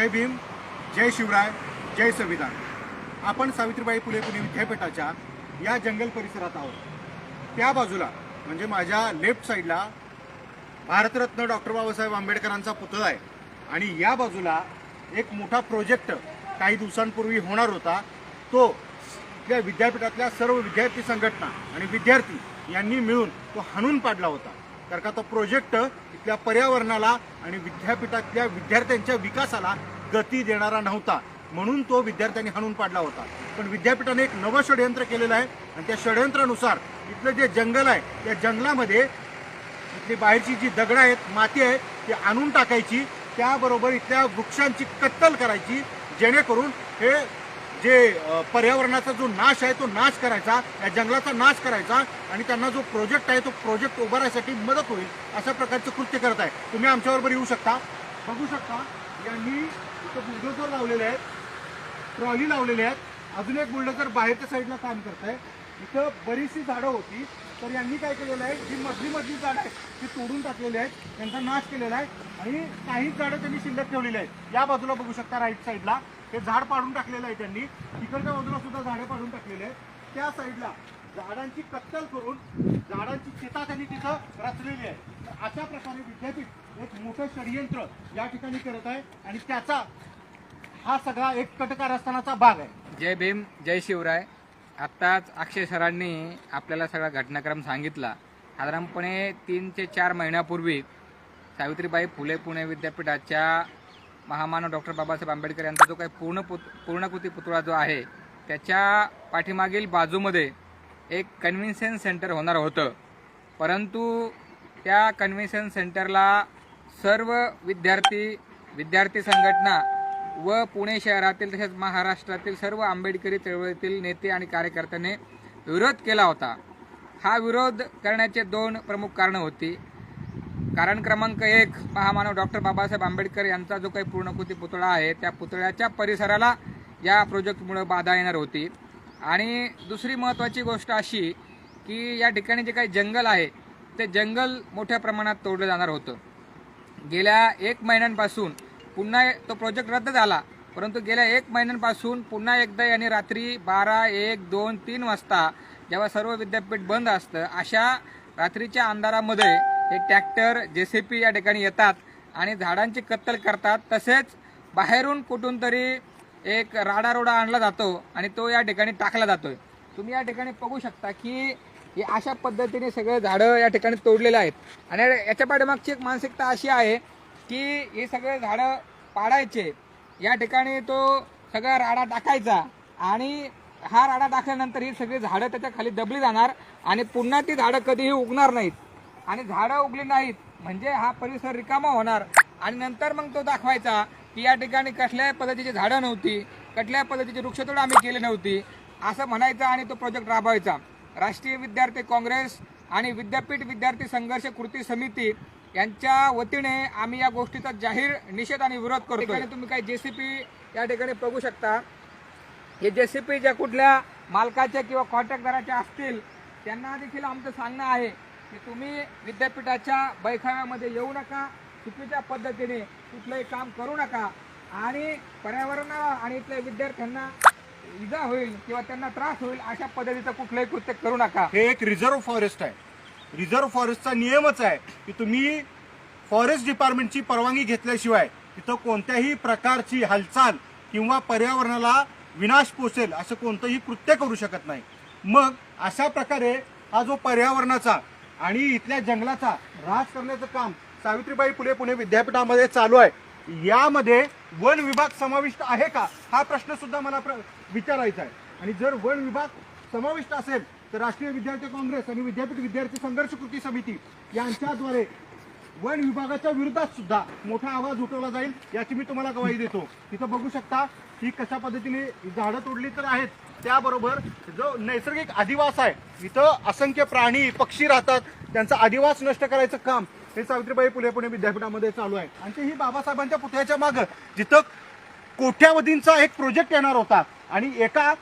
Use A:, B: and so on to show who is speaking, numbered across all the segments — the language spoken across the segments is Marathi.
A: जय भीम जय शिवराय जय संविधान. आपण सावित्रीबाई फुले पुणे विद्यापीठाच्या या जंगल परिसरात आहोत. त्या बाजूला म्हणजे माझ्या लेफ्ट साईडला भारतरत्न डॉक्टर बाबासाहेब आंबेडकरांचा पुतळा आहे. आणि या बाजूला एक मोठा प्रोजेक्ट काही दिवसांपूर्वी होणार होता. तो त्या विद्यापीठातल्या सर्व विद्यार्थी संघटना आणि विद्यार्थी यांनी मिळून तो हाणून पाडला होता. कारण का तो प्रोजेक्ट इथल्या पर्यावरणाला आणि विद्यापीठातल्या विद्यार्थ्यांच्या विकासाला गती देणारा नव्हता. म्हणून तो विद्यार्थ्यांनी हाणून पाडला होता. पण विद्यापीठाने एक नवं षडयंत्र केलेलं आहे आणि त्या षडयंत्रानुसार इथलं जे जंगल आहे त्या जंगलामध्ये इथली बाहेरची जी दगडं आहेत माती आहे ती आणून टाकायची. त्याबरोबर इथल्या वृक्षांची कत्तल करायची जेणेकरून हे जे पर्यावरणाचा जो नाश आहे तो नाश करायचा या जंगलाचा नाश करायचा आणि त्यांना जो प्रोजेक्ट आहे तो प्रोजेक्ट उभारायसाठी मदत होईल अशा प्रकारचं कृत्य करत आहे. तुम्ही आमच्याबरोबर येऊ शकता. बघू शकता यांनी इथं बुलडोजर लावलेले आहेत ट्रॉली लावलेली आहेत. अजून एक बुलडोजर बाहेरच्या साईडला काम करत आहे इथं बरीचशी झाडं होती. तर यांनी काय केलेलं आहे जी मधली मधली झाडं आहेत ती तोडून टाकलेली आहेत. त्यांचा नाश केलेला आहे. आणि काही झाडं त्यांनी शिल्लक ठेवलेली आहेत. या बाजूला बघू शकता राईट साईडला हे झाड पाडून टाकलेलं आहे त्यांनी. तिकडच्या बाजूला सुद्धा झाडे पाडून टाकलेले आहेत. त्या साईडला झाडांची कत्तल करून झाडांची चिता त्यांनी तिथं रचलेली आहे. तर अशा प्रकारे विद्यापीठ एक मोठं षडयंत्र या ठिकाणी करत आहे आणि त्याचा हा सगळा एक कटकारस्थानाचा भाग आहे.
B: जय भीम जय शिवराय. आत्ताच अक्षय सरांनी आपल्याला सगळा घटनाक्रम सांगितला. साधारणपणे तीन ते चार महिन्यापूर्वी सावित्रीबाई फुले पुणे विद्यापीठाच्या महामानव डॉक्टर बाबासाहेब आंबेडकर यांचा जो काही पूर्ण पुत पूर्णकृती पुतळा जो आहे त्याच्या पाठीमागील बाजूमध्ये एक कन्व्हेन्शन सेंटर होणार होतं. परंतु त्या कन्व्हेन्शन सेंटरला सर्व विद्यार्थी विद्यार्थी संघटना व पुणे शहरातील तसेच महाराष्ट्रातील सर्व आंबेडकरी चळवळीतील नेते आणि कार्यकर्त्यांनी विरोध केला होता. हा विरोध करण्याचे दोन प्रमुख कारणं होती. कारण क्रमांक एक महामानव डॉक्टर बाबासाहेब आंबेडकर यांचा जो काही पूर्णकृती पुतळा आहे त्या पुतळ्याच्या परिसराला या प्रोजेक्टमुळे बाधा येणार होती. आणि दुसरी महत्त्वाची गोष्ट अशी की या ठिकाणी जे काही जंगल आहे ते जंगल मोठ्या प्रमाणात तोडलं जाणार होतं. गेल्या एक महिन्यांपासून पुन्हा तो प्रोजेक्ट रद्द झाला परंतु गेल्या एक महिन्यांपासून पुन्हा एकदा यांनी रात्री बारा एक दोन तीन वाजता जेव्हा सर्व विद्यापीठ बंद असतं अशा रात्रीच्या अंधारामध्ये हे ट्रॅक्टर जे सी पी या ठिकाणी येतात आणि झाडांची कत्तल करतात. तसेच बाहेरून कुठून तरी एक राडारोडा आणला जातो आणि तो या ठिकाणी टाकला जातोय. तुम्ही या ठिकाणी बघू शकता की हे अशा पद्धतीने सगळे झाडं या ठिकाणी तोडलेले आहेत. आणि याच्या पाठीमागची एक मानसिकता अशी आहे की हे सगळे झाडं पाडायचे. या ठिकाणी तो सगळा राडा टाकायचा आणि हा राडा टाकल्यानंतर ही सगळी झाडं त्याच्याखाली दबली जाणार आणि पुन्हा ती झाडं कधीही उगणार नाहीत. आणि झाडं उगली नाहीत. म्हणजे हा परिसर रिकामा होणार. आणि नंतर मग तो दाखवायचा की या ठिकाणी कसल्याही पद्धतीची झाडं नव्हती कुठल्याही पद्धतीची वृक्षतोड आम्ही केली नव्हती असं म्हणायचं आणि तो प्रोजेक्ट राबवायचा. राष्ट्रीय विद्यार्थी काँग्रेस आणि विद्यापीठ विद्यार्थी संघर्ष कृती समिती यांच्या वतीने आम्ही या गोष्टीचा जाहीर निषेध आणि विरोध करतो आणि तुम्ही काही जेसीपी या ठिकाणी बघू शकता. हे जेसीपी ज्या कुठल्या मालकाच्या किंवा कॉन्ट्रॅक्टदाराच्या असतील त्यांना देखील आमचं सांगणं आहे. की तुम्ही विद्यापीठाच्या बैठाव्यामध्ये येऊ नका चुकीच्या पद्धतीने कुठलंही काम करू नका आणि पर्यावरणाला आणि इथल्या विद्यार्थ्यांना इजा होईल किंवा त्यांना त्रास होईल अशा पद्धतीचं कुठलंही कृत्य करू नका.
A: हे एक रिझर्व्ह फॉरेस्ट आहे. रिझर्व्ह फॉरेस्टचा नियमच आहे की तुम्ही फॉरेस्ट डिपार्टमेंटची परवानगी घेतल्याशिवाय तिथं कोणत्याही प्रकारची हालचाल किंवा पर्यावरणाला विनाश पोचेल असं कोणतंही कृत्य करू शकत नाही. मग अशा प्रकारे हा जो पर्यावरणाचा आणि इथल्या जंगलाचा ऱ्हास करण्याचं काम सावित्रीबाई फुले पुणे विद्यापीठामध्ये चालू आहे. यामध्ये वन विभाग समाविष्ट आहे का? हा प्रश्न सुद्धा मला प्र- विचारायचा आहे. आणि जर वन विभाग समाविष्ट असेल तर राष्ट्रीय विद्यार्थी काँग्रेस आणि विद्यापीठ विद्यार्थी संघर्ष कृती समिती यांच्याद्वारे वन विभागाच्या विरोधात सुद्धा मोठा आवाज उठवला जाईल याची मी तुम्हाला गवाही देतो. तिथं बघू शकता ही कशा पद्धतीने झाडं तोडली तर आहेत त्याबरोबर जो नैसर्गिक अधिवास आहे इथं असंख्य प्राणी पक्षी राहतात त्यांचा अधिवास नष्ट करायचं काम हे सावित्रीबाई फुले पुणे विद्यापीठामध्ये चालू आहे. आणि ते ही बाबासाहेबांच्या पुतळ्याच्या मागं जिथं कोट्यावधींचा एक प्रोजेक्ट येणार होता आणि एका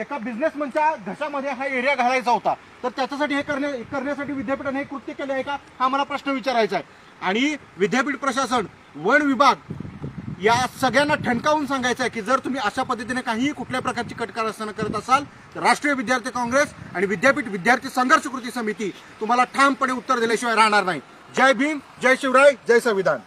A: एका बिझनेसमनच्या घशामध्ये हा एरिया घालायचा होता. तर त्याच्यासाठी हे करण्या करण्यासाठी विद्यापीठाने हे कृत्य केले आहे का? हा मला प्रश्न विचारायचा आहे. आणि विद्यापीठ प्रशासन वन विभाग या सगळ्यांना ठणकावून सांगायचं आहे की जर तुम्ही अशा पद्धतीने काहीही कुठल्या प्रकारची कटकार करत असाल तर राष्ट्रीय विद्यार्थी काँग्रेस आणि विद्यापीठ विद्यार्थी संघर्ष कृती समिती तुम्हाला ठामपणे उत्तर दिल्याशिवाय राहणार नाही. जय भीम जय शिवराय जय संविधान.